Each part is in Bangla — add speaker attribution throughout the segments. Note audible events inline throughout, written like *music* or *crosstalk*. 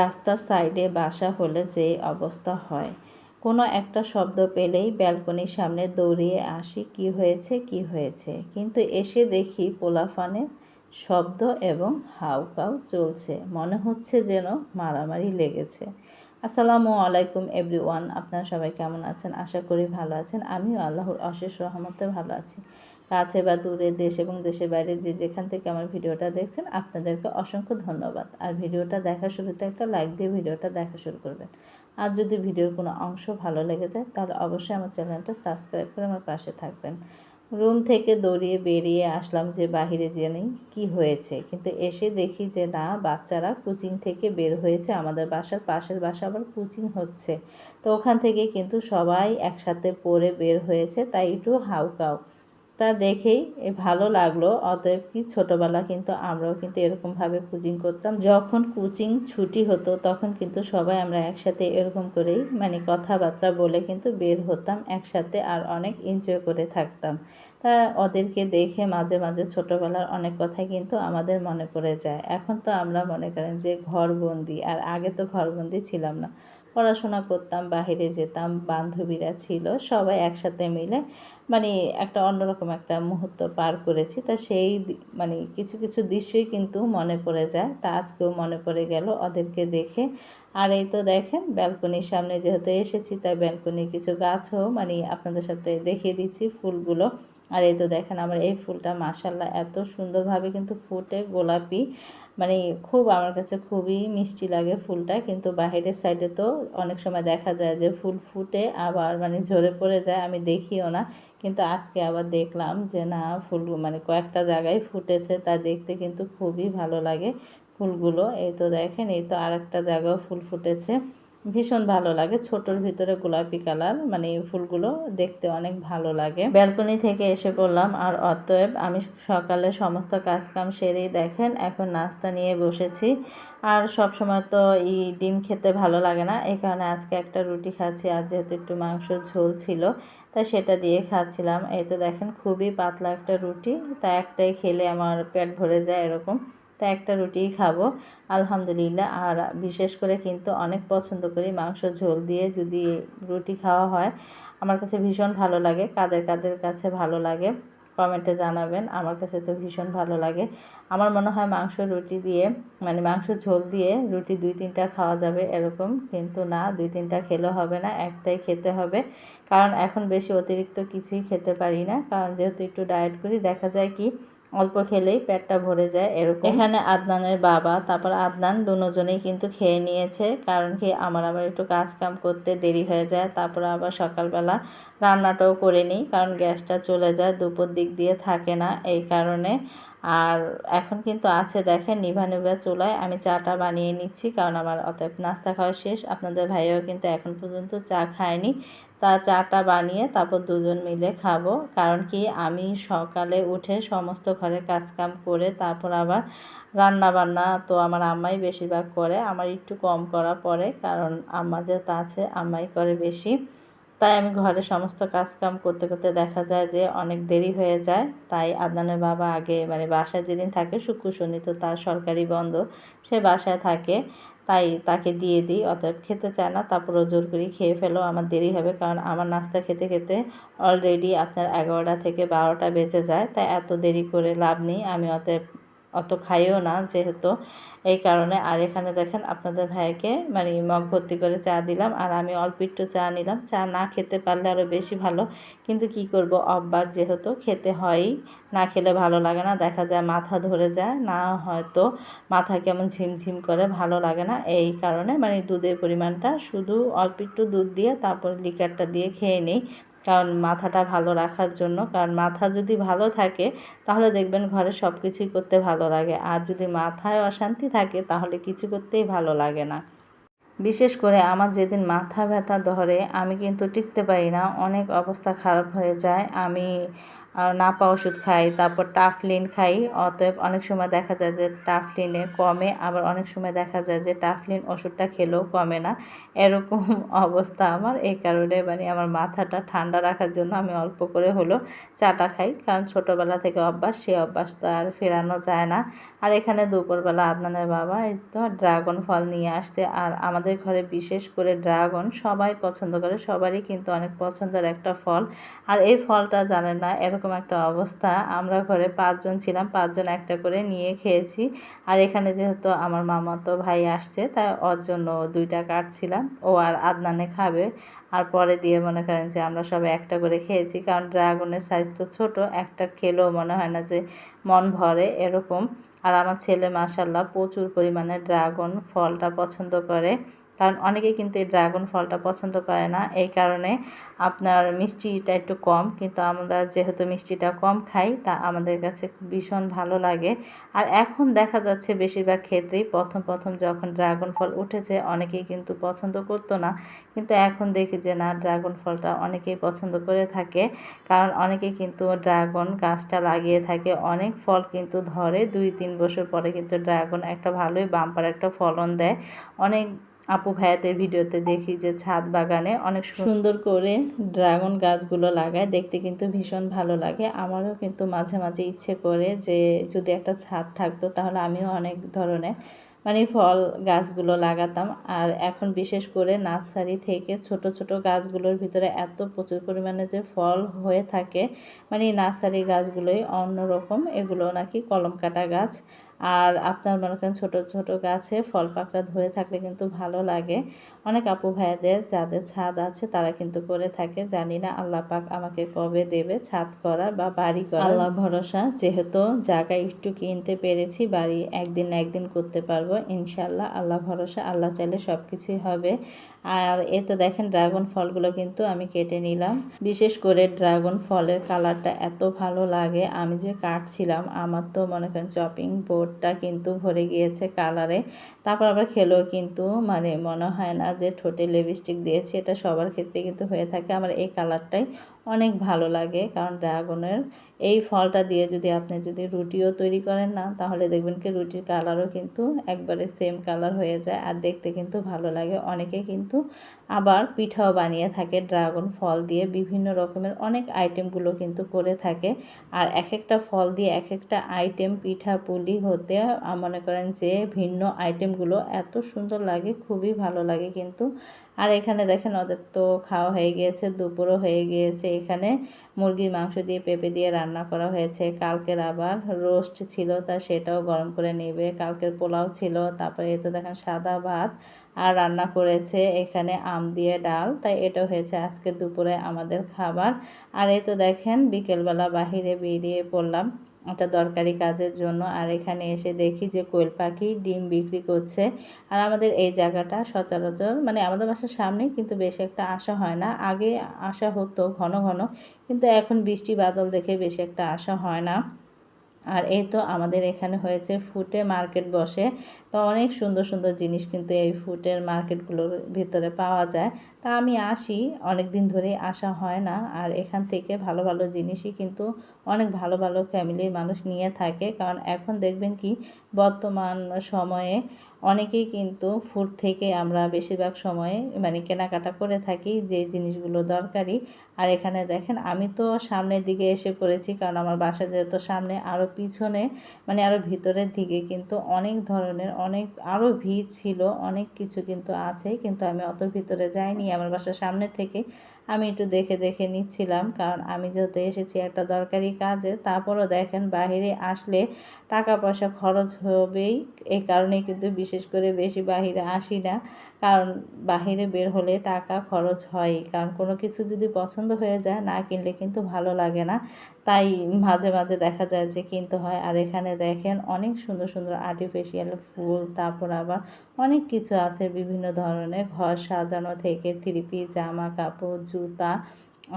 Speaker 1: রাস্তার সাইডে বাসা হলে যে অবস্থা হয় কোনো একটা শব্দ পেলেই ব্যালকনির সামনে দৌড়িয়ে আসি কি হয়েছে কি হয়েছে কিন্তু এসে দেখি পোলাফানের শব্দ এবং হাউকাউ চলছে মনে হচ্ছে যেন মারামারি লেগেছে আসসালামু আলাইকুম এভরিওয়ান আপনারা সবাই কেমন আছেন আশা করি ভালো আছেন আমিও আল্লাহর অশেষ রহমতে ভালো আছি কাছে বা দূরে দেশ এবং দেশের বাইরে যে যেখান থেকে আমার ভিডিওটা দেখছেন আপনাদেরকে অসংখ্য ধন্যবাদ আর ভিডিওটা দেখা শুরুতে একটা লাইক দিয়ে ভিডিওটা দেখা শুরু করবেন আর যদি ভিডিওর কোনো অংশ ভালো লেগে যায় তাহলে অবশ্যই আমার চ্যানেলটা সাবস্ক্রাইব করে আমার পাশে থাকবেন রুম থেকে দৌড়িয়ে বেরিয়ে আসলাম যে বাহিরে যে নেই কী হয়েছে কিন্তু এসে দেখি যে না বাচ্চারা কোচিং থেকে বের হয়েছে আমাদের বাসার পাশের বাসা আবার কোচিং হচ্ছে তো ওখান থেকে কিন্তু সবাই একসাথে পড়ে বের হয়েছে তাই একটু হাউকাউ তা দেখেই ভালো লাগলো অতএব কি ছোটোবেলা কিন্তু আমরাও কিন্তু এরকমভাবে কোচিং করতাম যখন কোচিং ছুটি হতো তখন কিন্তু সবাই আমরা একসাথে এরকম করেই মানে কথাবার্তা বলে কিন্তু বের হতাম একসাথে আর অনেক এনজয় করে থাকতাম তা ওদেরকে দেখে মাঝে মাঝে ছোটোবেলার অনেক কথাই কিন্তু আমাদের মনে পড়ে যায় এখন তো আমরা মনে করেন যে ঘরবন্দি আর আগে তো ঘরবন্দি ছিলাম না পড়াশোনা করতাম বাহিরে যেতাম বান্ধবীরা ছিল সবাই একসাথে মিলে মানে একটা অন্যরকম একটা মুহূর্ত পার করেছি তা সেই মানে কিছু কিছু দৃশ্যই কিন্তু মনে পড়ে যায় তা আজকেও মনে পড়ে গেল ওদেরকে দেখে আর এই তো দেখেন ব্যালকনির সামনে যেহেতু এসেছি তাই ব্যালকনি কিছু গাছও মানে আপনাদের সাথে দেখিয়ে দিচ্ছি ফুলগুলো আর এই তো দেখেন আমার এই ফুলটা মাসাল্লাহ এত সুন্দরভাবে কিন্তু ফুটে গোলাপি মানে খুব আমার কাছে খুবই মিষ্টি লাগে ফুলটা কিন্তু বাহিরের সাইডে তো অনেক সময় দেখা যায় যে ফুল ফুটে আবার মানে ঝরে পড়ে যায় আমি দেখিও না কিন্তু আজকে আবার দেখলাম যে না ফুল মানে কয়েকটা জায়গায় ফুটেছে তা দেখতে কিন্তু খুবই ভালো লাগে ফুলগুলো এই তো দেখেন এই তো আর একটা জায়গাও ফুল ফুটেছে ভীষণ ভালো লাগে ছোটোর ভিতরে গোলাপি কালার মানে এই ফুলগুলো দেখতে অনেক ভালো লাগে ব্যালকনি থেকে এসে পড়লাম আর অতএব আমি সকালে সমস্ত কাজকাম সেরেই দেখেন এখন নাস্তা নিয়ে বসেছি আর সব সময় তো এই ডিম খেতে ভালো লাগে না এই কারণে আজকে একটা রুটি খাচ্ছি আর যেহেতু একটু মাংস ঝোল ছিল তাই সেটা দিয়ে খাচ্ছিলাম এই তো দেখেন খুবই পাতলা একটা রুটি তা একটাই খেলে আমার পেট ভরে যায় এরকম তা একটা রুটিই খাবো আলহামদুলিল্লাহ আর বিশেষ করে কিন্তু অনেক পছন্দ করি মাংস ঝোল দিয়ে যদি রুটি খাওয়া হয় আমার কাছে ভীষণ ভালো লাগে কাদের কাদের কাছে ভালো লাগে কমেন্টে জানাবেন আমার কাছে তো ভীষণ ভালো লাগে আমার মনে হয় মাংস রুটি দিয়ে মানে মাংস ঝোল দিয়ে রুটি দুই তিনটা খাওয়া যাবে এরকম কিন্তু না দুই তিনটা খেলে হবে না একটাই খেতে হবে কারণ এখন বেশি অতিরিক্ত কিছুই খেতে পারি না কারণ যেহেতু একটু ডায়েট করি দেখা যায় কি অল্প খেলেই পেটটা ভরে যায় এরকম এখানে আদনানের বাবা তারপর আদনান দুজনেই কিন্তু খেয়ে নিয়েছে কারণ কি আমার আবার একটু কাজ কাম করতে দেরি হয়ে যায় তারপর আবার সকালবেলা রান্নাটাও করে নিই কারণ গ্যাসটা চলে যায় দুপুর দিক দিয়ে থাকে না এই কারণে আর এখন কিন্তু আছে দেখেন নিভা নিভা চুলায় আমি চাটা বানিয়ে নিচ্ছি কারণ আমার অতএব নাস্তা খাওয়া শেষ আপনাদের ভাইও কিন্তু এখন পর্যন্ত চা খায়নি তা চাটা বানিয়ে তারপর দুজন মিলে খাবো কারণ কি আমি সকালে উঠে সমস্ত ঘরে কাজকাম করে তারপর আবার রান্না বান্না তো আমার আম্মাই বেশিরভাগ করে আমার একটু কম করা পড়ে কারণ আম্মা যেহেতু আছে আম্মাই করে বেশি তাই আমি ঘরে সমস্ত কাজকাম করতে করতে দেখা যায় যে অনেক দেরি হয়ে যায় তাই আদনানের বাবা আগে মানে বাসায় যেদিন থাকে শুক্র শনি তো তার সরকারি বন্ধ সে বাসায় থাকে তাই তাকে দিয়ে দিই অতএব খেতে চায় না তারপরও জোর করে খেয়ে ফেলো আমার দেরি হবে কারণ আমার নাস্তা খেতে খেতে অলরেডি আপনার এগারোটা থেকে বারোটা বেজে যায় তাই এত দেরি করে লাভ নেই আমি অতএব অত খাইও না যেহেতু এই কারণে আর এখানে দেখেন আপনাদের ভাইকে মানে মগ ভর্তি করে চা দিলাম আর আমি অল্প একটু চা নিলাম চা না খেতে পারলে আরও বেশি ভালো কিন্তু কি করব অভ্যাস যেহেতু খেতে হয়ই না খেলে ভালো লাগে না দেখা যায় মাথা ধরে যায় না হয়তো মাথা কেমন ঝিমঝিম করে ভালো লাগে না এই কারণে মানে দুধের পরিমাণটা শুধু অল্প একটু দুধ দিয়ে তারপর লিকারটা দিয়ে খেয়ে নিই কারণ মাথাটা ভালো রাখার জন্য কারণ মাথা যদি ভালো থাকে তাহলে দেখবেন ঘরে সব কিছুই করতে ভালো লাগে আর যদি মাথায় অশান্তি থাকে তাহলে কিছু করতেই ভালো লাগে না বিশেষ করে আমার যেদিন মাথা ব্যথা ধরে আমি কিন্তু টিকতে পারি না অনেক অবস্থা খারাপ হয়ে যায় আমি নাপা ওষুধ খাই তারপর টাফলিন খাই অতএব অনেক সময় দেখা যায় যে টাফলিনে কমে আবার অনেক সময় দেখা যায় যে টাফলিন ওষুধটা খেলেও কমে না এরকম *laughs* অবস্থা আমার এই কারণে মানে আমার মাথাটা ঠান্ডা রাখার জন্য আমি অল্প করে হলো চাটা খাই কারণ ছোটোবেলা থেকে অভ্যাস সেই অভ্যাসটা আর ফেরানো যায় না আর এখানে দুপুরবেলা আদনানের বাবা এই তো ড্রাগন ফল নিয়ে আসতে আর আমাদের ঘরে বিশেষ করে ড্রাগন সবাই পছন্দ করে সবারই কিন্তু অনেক পছন্দের একটা ফল আর এই ফলটা জানে না এরকম এরকম একটা অবস্থা আমরা ঘরে পাঁচজন ছিলাম পাঁচজন একটা করে নিয়ে খেয়েছি আর এখানে যেহেতু আমার মামাতো ভাই আসছে তাই ওর জন্য দুইটা কাটছিলাম ও আর আদনানে খাবে আর পরে দিয়ে মনে করেন যে আমরা সবাই একটা করে খেয়েছি কারণ ড্রাগনের সাইজ তো ছোটো একটা খেলেও মনে হয় না যে মন ভরে এরকম আর আমার ছেলে মাসাল্লাহ প্রচুর পরিমাণে ড্রাগন ফলটা পছন্দ করে কারণ অনেকে কিন্তু এই ড্রাগন ফলটা পছন্দ করে না এই কারণে আপনার মিষ্টিটা একটু কম কিন্তু আমরা যেহেতু মিষ্টিটা কম খাই তা আমাদের কাছে ভীষণ ভালো লাগে আর এখন দেখা যাচ্ছে বেশিরভাগ ক্ষেত্রেই প্রথম প্রথম যখন ড্রাগন ফল উঠেছে অনেকেই কিন্তু পছন্দ করতো না কিন্তু এখন দেখি যে না ড্রাগন ফলটা অনেকেই পছন্দ করে থাকে কারণ অনেকে কিন্তু ড্রাগন গাছটা লাগিয়ে থাকে অনেক ফল কিন্তু ধরে দুই তিন বছর পরে কিন্তু ড্রাগন একটা ভালোই বাম্পার একটা ফলন দেয় অনেক আপু ভাইয়াতের ভিডিওতে দেখি যে ছাদ বাগানে অনেক
Speaker 2: সুন্দর করে ড্রাগন গাছগুলো লাগায় দেখতে কিন্তু ভীষণ ভালো লাগে আমারও কিন্তু মাঝে মাঝে ইচ্ছে করে যে যদি একটা ছাদ থাকতো তাহলে আমিও অনেক ধরনের মানে ফল গাছগুলো লাগাতাম আর এখন বিশেষ করে নার্সারি থেকে ছোট ছোট গাছগুলোর ভিতরে এত প্রচুর পরিমাণে যে ফল হয়ে থাকে মানে নার্সারি গাছগুলোই অন্যরকম এগুলো নাকি কলম কাটা গাছ আর আপনার মনে করেন ছোটো ছোটো গাছে ফল পাকড়া ধরে থাকলে কিন্তু ভালো লাগে অনেক আপু ভাইদের যাদের ছাদ আছে তারা কিন্তু করে থাকে জানি না আল্লাহ পাক আমাকে কবে দেবে ছাদ করা বা বাড়ি করা
Speaker 1: আল্লাহ ভরসা যেহেতু জায়গা একটু কিনতে পেরেছি বাড়ি একদিন না একদিন করতে পারবো ইনশাল্লাহ আল্লাহ ভরসা আল্লাহ চাইলে সব কিছুই হবে আর এ তো দেখেন ড্রাগন ফলগুলো কিন্তু আমি কেটে নিলাম বিশেষ করে ড্রাগন ফলের কালারটা এত ভালো লাগে আমি যে কাটছিলাম আমার তো মনে করেন চপিং বোর্ড ঠোঁটটা কিন্তু ভরে গিয়েছে কালারে তারপর আবার খেলেও কিন্তু মানে মনে হয় না যে ঠোঁটে লিপস্টিক দিয়েছি এটা সবার ক্ষেত্রে কিন্তু হয়ে থাকে আমার এই কালারটাই অনেক ভালো লাগে কারণ ড্রাগনের এই ফলটা দিয়ে যদি আপনি যদি রুটিও তৈরি করেন না তাহলে দেখবেন কি রুটির কালারও কিন্তু একবারে সেম কালার হয়ে যায় আর দেখতে কিন্তু ভালো লাগে অনেকে কিন্তু আবার পিঠাও বানিয়ে থাকে ড্রাগন ফল দিয়ে বিভিন্ন রকমের অনেক আইটেমগুলো কিন্তু করে থাকে আর এক একটা ফল দিয়ে এক একটা আইটেম পিঠা পুলি হতে মনে করেন যে ভিন্ন আইটেমগুলো এত সুন্দর লাগে খুবই ভালো লাগে কিন্তু আর এখানে দেখেন ওদের তো খাওয়া হয়ে গিয়েছে দুপুরও হয়ে গিয়েছে এখানে মুরগির মাংস দিয়ে পেঁপে দিয়ে রান্না করা হয়েছে কালকের আবার রোস্ট ছিল তা সেটাও গরম করে নেবে কালকের পোলাও ছিল তারপরে এ তো দেখেন সাদা ভাত আর রান্না করেছে এখানে আম দিয়ে ডাল তাই এটা হয়েছে আজকে দুপুরে আমাদের খাবার আর এ তো দেখেন বিকেলবেলা বাহিরে বেরিয়ে পড়লাম একটা দরকারি কাজের জন্য আর এখানে এসে দেখি যে কোয়েল পাখি ডিম বিক্রি করছে আর আমাদের এই জায়গাটা সচরাচর মানে আমাদের বাসার সামনেই কিন্তু বেশি একটা আশা হয় না আগে আশা হতো ঘন ঘন কিন্তু এখন বৃষ্টি বাদল দেখে বেশি একটা আশা হয় না আর এই তো আমাদের এখানে হয়েছে ফুটে মার্কেট বসে তো অনেক সুন্দর সুন্দর জিনিস কিন্তু এই ফুটের মার্কেটগুলোর ভিতরে পাওয়া যায় তা আমি আসি অনেক দিন ধরে আসা হয় না আর এখান থেকে ভালো ভালো জিনিসই কিন্তু অনেক ভালো ভালো ফ্যামিলির মানুষ নিয়ে থাকে কারণ এখন দেখবেন কি বর্তমান সময়ে অনেকেই কিন্তু ফুড থেকে আমরা বেশিরভাগ সময়ে মানে কেনাকাটা করে থাকি যে জিনিসগুলো দরকারি আর এখানে দেখেন আমি তো সামনের দিকে এসে পড়েছি কারণ আমার বাসা যেহেতু সামনে আরও পিছনে মানে আরও ভিতরের দিকে কিন্তু অনেক ধরনের অনেক আরও ভিড় ছিল অনেক কিছু কিন্তু আছে কিন্তু আমি অত ভিতরে যাইনি আমার বাসার সামনে থেকে আমি একটু দেখে দেখে নিচ্ছিলাম কারণ আমি যেহেতু এসেছি একটা দরকারি কাজে তারপরও দেখেন বাহিরে আসলে টাকা পয়সা খরচ হবেই এই কারণে কিন্তু বিশেষ করে বেশি বাহিরে আসি না কারণ বাহিরে বের হলে টাকা খরচ হয় কারণ কোনো কিছু যদি পছন্দ হয়ে যায় না কিনলে কিন্তু ভালো লাগে না তাই মাঝে মাঝে দেখা যায় যে কিনতে হয় আর এখানে দেখেন অনেক সুন্দর সুন্দর আর্টিফিশিয়াল ফুল তারপর আবার অনেক কিছু আছে বিভিন্ন ধরনের ঘর সাজানো থেকে থ্রিপি জামা কাপড় জুতা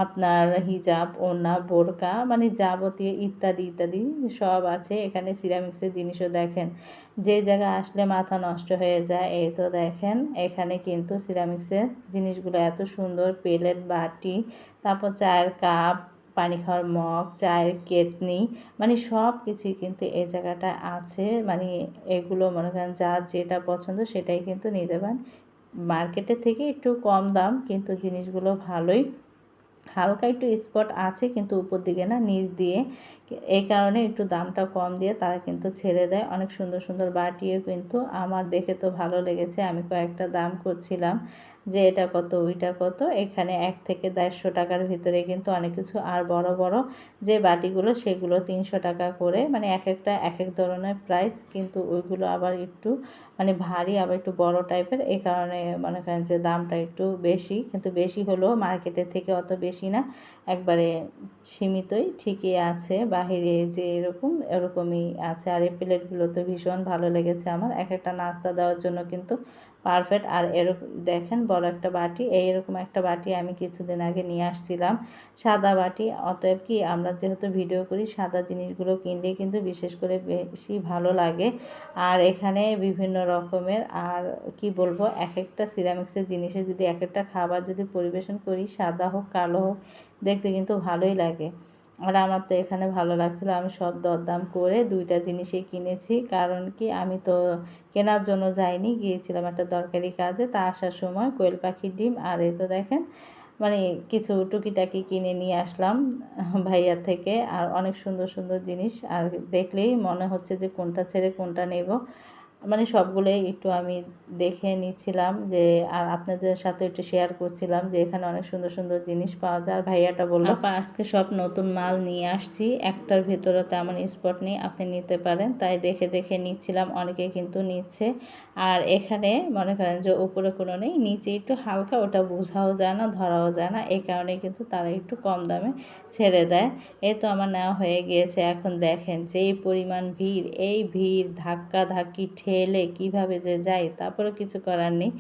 Speaker 1: আপনার হিজাব ওনা বোরকা মানে যাবতীয় ইত্যাদি ইত্যাদি সব আছে এখানে সিরামিক্সের জিনিসও দেখেন যে জায়গায় আসলে মাথা নষ্ট হয়ে যায় এই তো দেখেন এখানে কিন্তু সিরামিক্সের জিনিসগুলো এত সুন্দর প্লেট বাটি তারপর চায়ের কাপ পানি খাওয়ার মগ চায়ের কেতনি মানে সব কিছুই কিন্তু এই জায়গাটা আছে মানে এগুলো মনে করেন যা যেটা পছন্দ সেটাই কিন্তু নিতে পারেন মার্কেটের থেকে একটু কম দাম কিন্তু জিনিসগুলো ভালোই হালকা একটু স্পট আছে কিন্তু উপর দিকে না নিচ দিয়ে এই কারণে একটু দামটা কম দিয়ে তারা কিন্তু ছেড়ে দেয় অনেক সুন্দর সুন্দর বাটিও কিন্তু আমার দেখে তো ভালো লেগেছে আমি কয়েকটা দাম করছিলাম যে এটা কত ওইটা কত এখানে এক থেকে দেড়শো টাকার ভিতরে কিন্তু অনেক কিছু আর বড় বড় যে বাটিগুলো সেগুলো তিনশো টাকা করে মানে এক একটা এক এক ধরনের প্রাইস কিন্তু ওইগুলো আবার একটু মানে ভারী আবার একটু বড় টাইপের এই কারণে মনে করেন যে দামটা একটু বেশি কিন্তু বেশি হলেও মার্কেটের থেকে অত বেশি না একবারে সীমিতই ঠিকই আছে বাহিরে যে এরকম এরকমই আছে আর এই প্লেটগুলো তো ভীষণ ভালো লেগেছে আমার এক একটা নাস্তা দেওয়ার জন্য কিন্তু পারফেক্ট আর এরকম দেখেন বড় একটা বাটি এইরকম একটা বাটি আমি কিছুদিন আগে নিয়ে আসছিলাম সাদা বাটি অতএব কি আমরা যেহেতু ভিডিও করি সাদা জিনিসগুলো কিনলে কিন্তু বিশেষ করে বেশি ভালো লাগে আর এখানে বিভিন্ন রকমের আর কি বলবো এক একটা সিরামিক্সের জিনিসে যদি এক একটা খাবার যদি পরিবেশন করি সাদা হোক কালো হোক দেখতে কিন্তু ভালোই লাগে আর আমার তো এখানে ভালো লাগছিলো আমি সব দরদাম করে দুইটা জিনিসই কিনেছি কারণ কি আমি তো কেনার জন্য যাইনি গিয়েছিলাম একটা দরকারি কাজে তা আসার সময় কোয়েল পাখির ডিম আর এ তো দেখেন মানে কিছু টুকিটাকি কিনে নিয়ে আসলাম ভাইয়া থেকে আর অনেক সুন্দর সুন্দর জিনিস আর দেখলেই মনে হচ্ছে যে কোনটা ছেড়ে কোনটা নেব মানে সবগুলোই একটু আমি দেখে নিচ্ছিলাম যে আর আপনাদের সাথে একটু শেয়ার করছিলাম যে এখানে অনেক সুন্দর সুন্দর জিনিস পাওয়া যায় আর ভাইয়াটা বললো
Speaker 2: আজকে সব নতুন মাল নিয়ে আসছি একটার ভেতরে তেমন স্পট নেই আপনি নিতে পারেন তাই দেখে দেখে নিচ্ছিলাম অনেকে কিন্তু নিচ্ছে আর এখানে মনে করেন যে উপরে কোনো নেই নিচে একটু হালকা ওটা বোঝাও যায় না ধরাও যায় না এই কারণে কিন্তু তারা একটু কম দামে ছেড়ে দেয় এ তো আমার নেওয়া হয়ে গিয়েছে এখন দেখেন যে এই পরিমাণ ভিড় এই ভিড় ধাক্কা ধাক্কি এলে কীভাবে যে যাই তারপরে কিছু করার নেই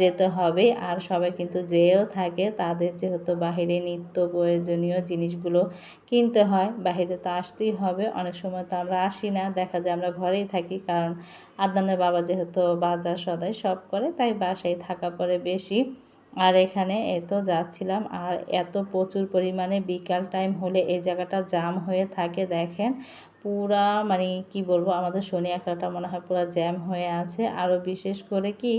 Speaker 2: যেতে হবে আর সবাই কিন্তু যেয়েও থাকে তাদের যেহেতু বাহিরে নিত্য প্রয়োজনীয় জিনিসগুলো কিনতে হয় বাহিরে তো আসতেই হবে অনেক সময় তো আমরা আসি না দেখা যায় আমরা ঘরেই থাকি কারণ আদানের বাবা যেহেতু বাজার সদাই সব করে তাই বাসায় থাকা পরে বেশি আর এখানে এত যাচ্ছিলাম আর এত প্রচুর পরিমাণে বিকাল টাইম হলে এই জায়গাটা জাম হয়ে থাকে দেখেন পুরা মানে কি বলবো আমাদের শনি আঁকড়াটা মনে হয় পুরা জ্যাম হয়ে আছে আরও বিশেষ করে কি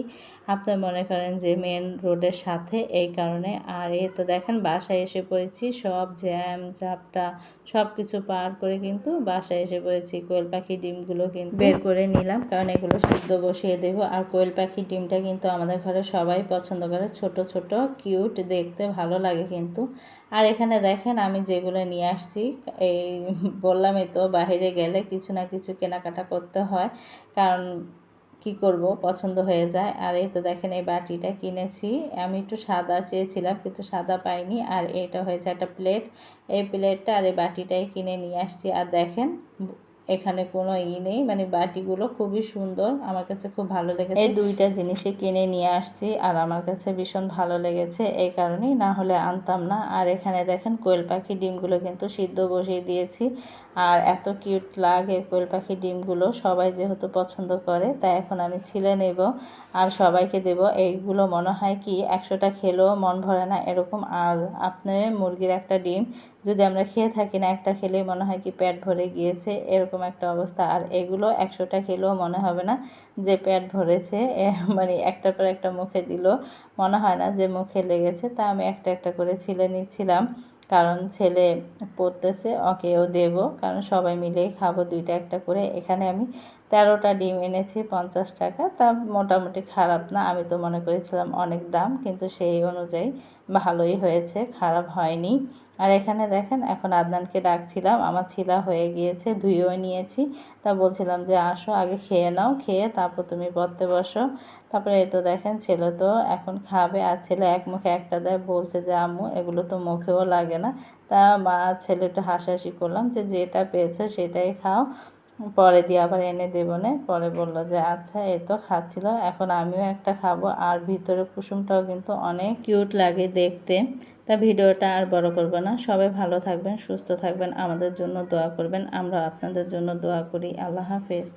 Speaker 2: আপনার মনে করেন যে মেন রোডের সাথে এই কারণে আর এ তো দেখেন বাসায় এসে পড়েছি সব জ্যাম চাপটা সব কিছু পার করে কিন্তু বাসায় এসে পড়েছি কোয়েল পাখি ডিমগুলো কিন্তু
Speaker 1: বের করে নিলাম কারণ এগুলো সিদ্ধ বসিয়ে দেব আর কোয়েল পাখির ডিমটা কিন্তু আমাদের ঘরে সবাই পছন্দ করে ছোট ছোট কিউট দেখতে ভালো লাগে কিন্তু আর এখানে দেখেন আমি যেগুলো নিয়ে আসছি এই বললামই তো বাহিরে গেলে কিছু না কিছু কেনাকাটা করতে হয় কারণ কি করব পছন্দ হয়ে যায় আর এই তো দেখেন এই বাটিটা কিনেছি আমি একটু সাদা চেয়েছিলাম কিন্তু সাদা পাইনি আর এটা হয়েছে একটা প্লেট এই প্লেটটা আর এই বাটিটাই কিনে নিয়ে আসছি আর দেখেন এখানে কোনো ই নেই মানে বাটিগুলো খুবই সুন্দর আমার কাছে খুব ভালো লেগেছে
Speaker 2: এই দুইটা জিনিসে কিনে নিয়ে আসছি আর আমার কাছে ভীষণ ভালো লেগেছে এই কারণেই না হলে আনতাম না আর এখানে দেখেন কোয়েল পাখি ডিমগুলো কিন্তু সিদ্ধ বসিয়ে দিয়েছি আর এত কিউট লাগে কোয়েল পাখি ডিমগুলো সবাই যেহেতু পছন্দ করে তাই এখন আমি ছিলে নেব আর সবাইকে দেব এইগুলো মনে হয় কি একশোটা খেলেও মন ভরে না এরকম আর আপনি মুরগির একটা ডিম যদি আমরা খেয়ে থাকি না একটা খেলেই মনে হয় কি পেট ভরে গিয়েছে এরকম একটা অবস্থা আর এগুলো একশোটা খেলেও মনে হবে না যে পেট ভরেছে মানে একটার পর একটা মুখে দিল মনে হয় না যে মুখে লেগেছে তা আমি একটা একটা করে ছিলে নিচ্ছিলাম কারণ ছেলে পড়তেছে ওকেও দেব কারণ সবাই মিলেই খাবো দুইটা একটা করে এখানে আমি তেরোটা ডিম এনেছি পঞ্চাশ টাকা তা মোটামুটি খারাপ না আমি তো মনে করেছিলাম অনেক দাম কিন্তু সেই অনুযায়ী ভালোই হয়েছে খারাপ হয়নি আর এখানে দেখেন এখন আদনানকে ডাকছিলাম আমার ছিলা হয়ে গিয়েছে ধুয়েও নিয়েছি তা বলছিলাম যে আসো আগে খেয়ে নাও খেয়ে তারপর তুমি পড়তে বসো তারপরে এ তো দেখেন ছেলে তো এখন খাবে আর ছেলে এক মুখে একটা দেয় বলছে যে আম্মু এগুলো তো মুখেও লাগে না তা মা ছেলে একটু হাসাহাসি করলাম যে যেটা পেয়েছে সেটাই খাও পরে দিয়ে আবার এনে দেবো না পরে বললো যে আচ্ছা এ তো খাচ্ছিল এখন আমিও একটা খাবো আর ভিতরে কুসুমটাও কিন্তু অনেক কিউট লাগে দেখতে তা ভিডিওটা আর বড় করব না সবাই ভালো থাকবেন সুস্থ থাকবেন আমাদের জন্য দোয়া করবেন আমরা আপনাদের জন্য দোয়া করি আল্লাহ হাফেজ